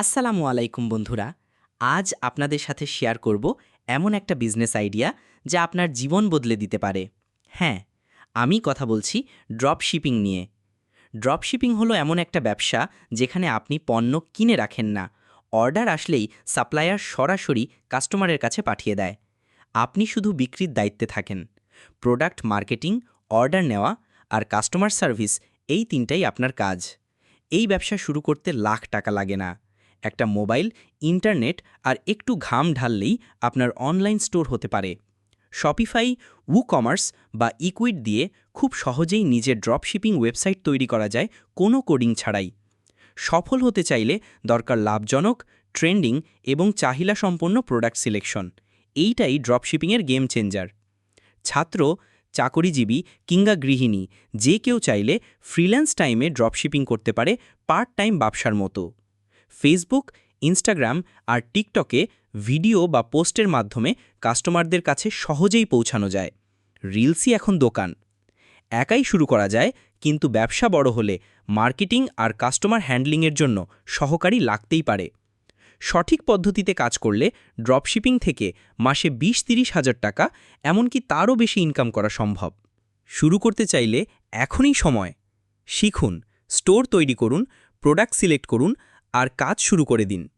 আসসালামু আলাইকুম বন্ধুরা। আজ আপনাদের সাথে শেয়ার করব এমন একটা বিজনেস আইডিয়া যা আপনার জীবন বদলে দিতে পারে। হ্যাঁ আমি কথা বলছি ড্রপ শিপিং নিয়ে। ড্রপ শিপিং হলো এমন একটা ব্যবসা যেখানে আপনি পণ্য কিনে রাখেন না অর্ডার আসলেই সাপ্লায়ার সরাসরি কাস্টমারের কাছে পাঠিয়ে দেয়। আপনি শুধু বিক্রির দায়িত্বে থাকেন প্রোডাক্ট মার্কেটিং অর্ডার নেওয়া আর কাস্টমার সার্ভিস এই তিনটাই আপনার কাজ। এই ব্যবসা শুরু করতে লাখ টাকা লাগে না। একটা মোবাইল, ইন্টারনেট আর একটু ঘাম ঢাললেই আপনার অনলাইন স্টোর হতে পারে। শপিফাই উ কমার্স বা ইকুইড দিয়ে খুব সহজেই নিজের ড্রপশিপিং ওয়েবসাইট তৈরি করা যায় কোনো কোডিং ছাড়াই। সফল হতে চাইলে দরকার লাভজনক ট্রেন্ডিং এবং চাহিদা সম্পন্ন প্রোডাক্ট সিলেকশন এইটাই ড্রপশিপিংয়ের গেম চেঞ্জার ছাত্র, চাকরিজীবী কিংবা গৃহিণী, যে কেউ চাইলে ফ্রিল্যান্স টাইমে ড্রপশিপিং করতে পারে পার্ট টাইম ব্যবসার মতো। ফেসবুক ইনস্টাগ্রাম আর টিকটকে ভিডিও বা পোস্টের মাধ্যমে কাস্টমারদের কাছে সহজেই পৌঁছানো যায়। রিলসই এখন দোকান। একাই শুরু করা যায়, কিন্তু ব্যবসা বড় হলে মার্কেটিং আর কাস্টমার হ্যান্ডলিংয়ের জন্য সহকারী লাগতেই পারে। সঠিক পদ্ধতিতে কাজ করলে ড্রপশিপিং থেকে মাসে বিশ তিরিশ হাজার টাকা, এমনকি তারও বেশি ইনকাম করা সম্ভব। শুরু করতে চাইলে এখনই সময়। শিখুন স্টোর তৈরি করুন প্রোডাক্ট সিলেক্ট করুন আর কাজ শুরু করে দিন।